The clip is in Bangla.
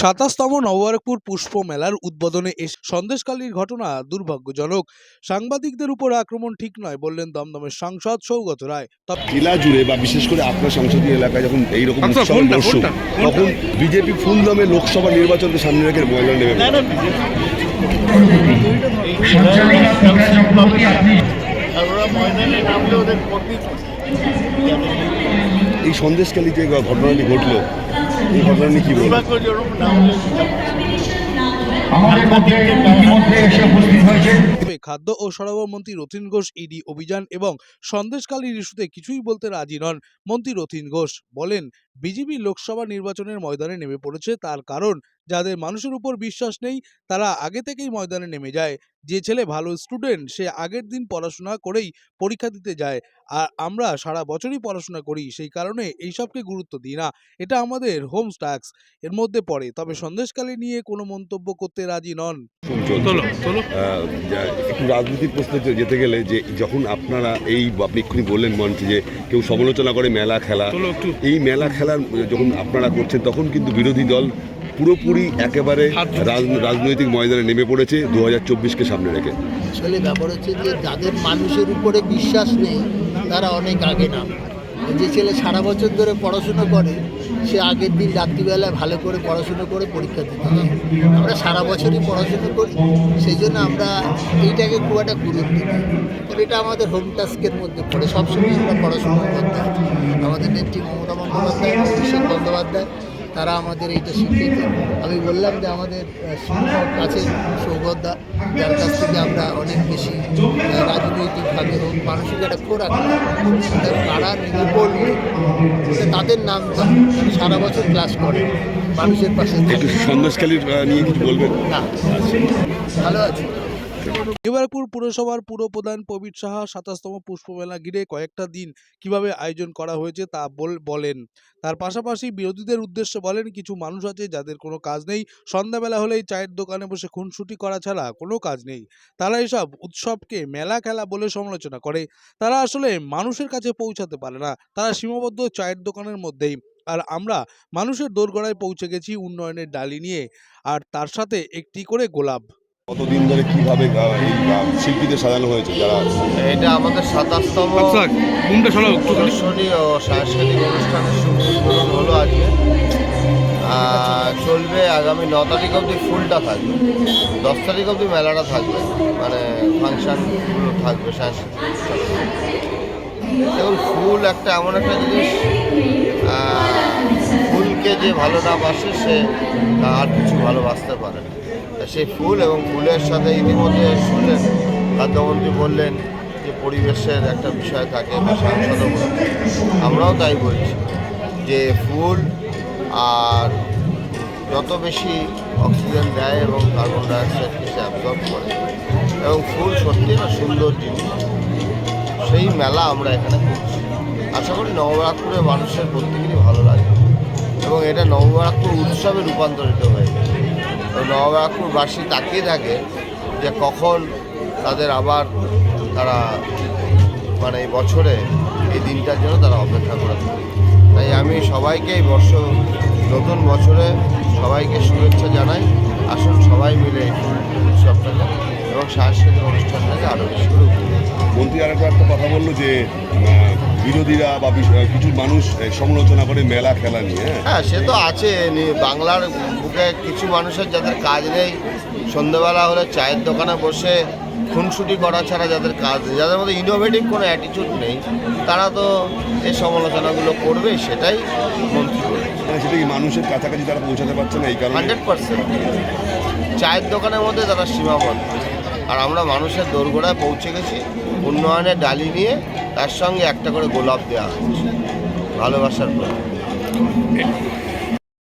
সাতাশতম নববারকপুর পুষ্প মেলার উদ্বোধনে এসে সন্দেশকালীর ঘটনা দুর্ভাগ্যজনক। সাংবাদিকদের উপর আক্রমণ ঠিক নয় বললেন দমদমের সাংসদ সৌগত রায়। তবে জেলা জুড়ে বা বিশেষ করে আপনার সংসদীয় এলাকায় যখন এইরকম আচ্ছা, ফোনটা। তখন বিজেপি ফুল দমে লোকসভা নির্বাচনকে সামনে রেখে ময়লা ক্ষতি এই সন্দেশকালী যে ঘটনাটি ঘটলো এই ঘটনা নিয়ে কি খাদ্য ও সরবরাহ মন্ত্রী রথিন ঘোষ ইডি অভিযান এবং সন্দেশকালীর ইস্যুতে কিছুই বলতে রাজি নন। মন্ত্রী রথিন ঘোষ বলেন বিজেপি লোকসভা নির্বাচনের ময়দানে নেমে পড়েছে তার কারণ যাদের মানুষের উপর বিশ্বাস নেই তারা আগে থেকেই ময়দানে নেমে যায়। যে ছেলে ভালো স্টুডেন্ট সে আগের দিন পড়াশোনা করেই পরীক্ষা দিতে যায়। আর আমরা সারা বছরই পড়াশোনা করি সেই কারণে এইসবকে গুরুত্ব দিই না। এটা আমাদের হোম ট্যাক্স এর মধ্যে পড়ে। তবে সন্দেশকালী নিয়ে কোনো মন্তব্য করতে রাজি নন। একটু রাজনীতির প্রশ্নে যেতে গেলে যে যখন আপনারা এই আপনি এক্ষুনি বললেন মঞ্চে যে কেউ সমালোচনা করে মেলা খেলা। একটু। এই মেলা খেলার যখন আপনারা করছেন তখন কিন্তু বিরোধী দল পুরোপুরি একেবারে রাজনৈতিক ময়দানে নেমে পড়েছে দু হাজার চব্বিশকে সামনে রেখে। আসলে ব্যাপার হচ্ছে যে যাদের মানুষের উপরে বিশ্বাস নেই, তারা অনেক আগে নাম যে ছেলে সারা বছর ধরে পড়াশুনো করে, সে আগের দিন রাত্রিবেলায় ভালো করে পড়াশুনো করে পরীক্ষা দিতে হয় আমরা সারা বছরই পড়াশুনো করি, সেই জন্য আমরা এইটাকে খুব একটা গুরুত্ব দিই তবে এটা আমাদের হোম টাস্কের মধ্যে পড়ে। সবসময় আমরা পড়াশুনো করতে আমাদের নেত্রী মমতা বন্দ্যোপাধ্যায়, অভিষেক বন্দ্যোপাধ্যায় তারা আমাদের এইটা শিখিয়েছে। আমি বললাম যে আমাদের শিক্ষক আছে সৌগতদা যার কাছ থেকে আমরা অনেক বেশি রাজনৈতিকভাবে হোক মানসিক একটা খোরাক নেমে পড়লে তাদের নাম সারা বছর ক্লাস করে মানুষের পাশে। একটু সন্দেশকালীর নিয়ে কিছু বলবেন? না। ভালো আছে। এবারপুর পুরসভার পুরপ্রধান প্রবীর সাহা সাতাশতম পুষ্পমেলা ঘিরে কয়েকটা দিন কীভাবে আয়োজন করা হয়েছে তা বল- বলেন। তার পাশাপাশি বিরোধীদের উদ্দেশ্যে বলেন, কিছু মানুষ আছে যাদের কোনো কাজ নেই, সন্ধ্যাবেলা হলেই চায়ের দোকানে বসে খুনসুটি করা ছাড়া কোনো কাজ নেই। তারা এসব উৎসবকে মেলা খেলা বলে সমালোচনা করে। তারা আসলে মানুষের কাছে পৌঁছাতে পারে না, তারা সীমাবদ্ধ চায়ের দোকানের মধ্যেই। আর আমরা মানুষের দোরগোড়ায় পৌঁছে গেছি উন্নয়নের ডালি নিয়ে, আর তার সাথে একটি করে গোলাপ। কতদিন ধরে কীভাবে এই শিল্পীদের সাজানো হয়েছে যারা এটা আমাদের সাতাশতম আচ্ছা সরাও একটু ও সাংস্কৃতিক অনুষ্ঠানের শুভ উদ্বোধন হলো আজকে। চলবে আগামী ন তারিখ অবধি ফুলটা থাকবে। দশ তারিখ অবধি মেলাটা থাকবে। মানে ফাংশানগুলো থাকবে সাংস্কৃতিক অনুষ্ঠান। দেখুন ফুল একটা এমন একটা জিনিস ফুলকে যে ভালো না বাসে সে আর কিছু ভালোবাসতে পারে না। সেই ফুল এবং ফুলের সাথে ইতিমধ্যে শুনলেন। খাদ্যমন্ত্রী বললেন যে পরিবেশের একটা বিষয় থাকে বা সাংসদও আমরাও তাই বলছি যে ফুল আর যত বেশি অক্সিজেন দেয় এবং কার্বন ডাইঅক্সাইডকে সে অ্যাবজর্ব করে, এবং ফুল সত্যি একটা সুন্দর জিনিস। সেই মেলা আমরা এখানে করছি। আশা করি নবরাত্রে মানুষের প্রত্যেকেরই ভালো লাগে। এবং এটা নবরাত্র উৎসবে রূপান্তরিত হয়ে নবরাত্রবাসী তাকিয়ে থাকে যে কখন তাদের আবার তারা মানে এই বছরে এই দিনটার জন্য তারা অপেক্ষা করে থাকে তাই আমি সবাইকে এই বর্ষ, নতুন বছরে সবাইকে শুভেচ্ছা জানাই আসুন সবাই মিলে উৎসবটাকে এবং সাংস্কৃতিক অনুষ্ঠানটাকে আরও বেশি। মন্ত্রী আর একটা কথা বলল যে বিরোধীরা বা কিছু মানুষ সমালোচনা করে মেলা খেলা নিয়ে হ্যাঁ? হ্যাঁ সে তো আছে। বাংলার বুকে কিছু মানুষের যাদের কাজ নেই সন্ধ্যেবেলা হলে চায়ের দোকানে বসে খুনসুটি করা ছাড়া যাদের কাজ নেই যাদের মধ্যে ইনোভেটিভ কোনো অ্যাটিটিউড নেই তারা তো এই সমালোচনাগুলো করবে সেটাই মন্ত্রী মানে সেটা কি মানুষের কাছাকাছি তারা পৌঁছাতে পারছে না এই কারণে? Hundred percent. চায়ের দোকানের মধ্যে তারা সীমাবদ্ধ। আর আমরা মানুষের দোরগোড়ায় পৌঁছে গেছি, উন্নয়নের ডালি নিয়ে, তার সঙ্গে একটা করে গোলাপ দেওয়া হচ্ছে ভালোবাসার প্রতীক।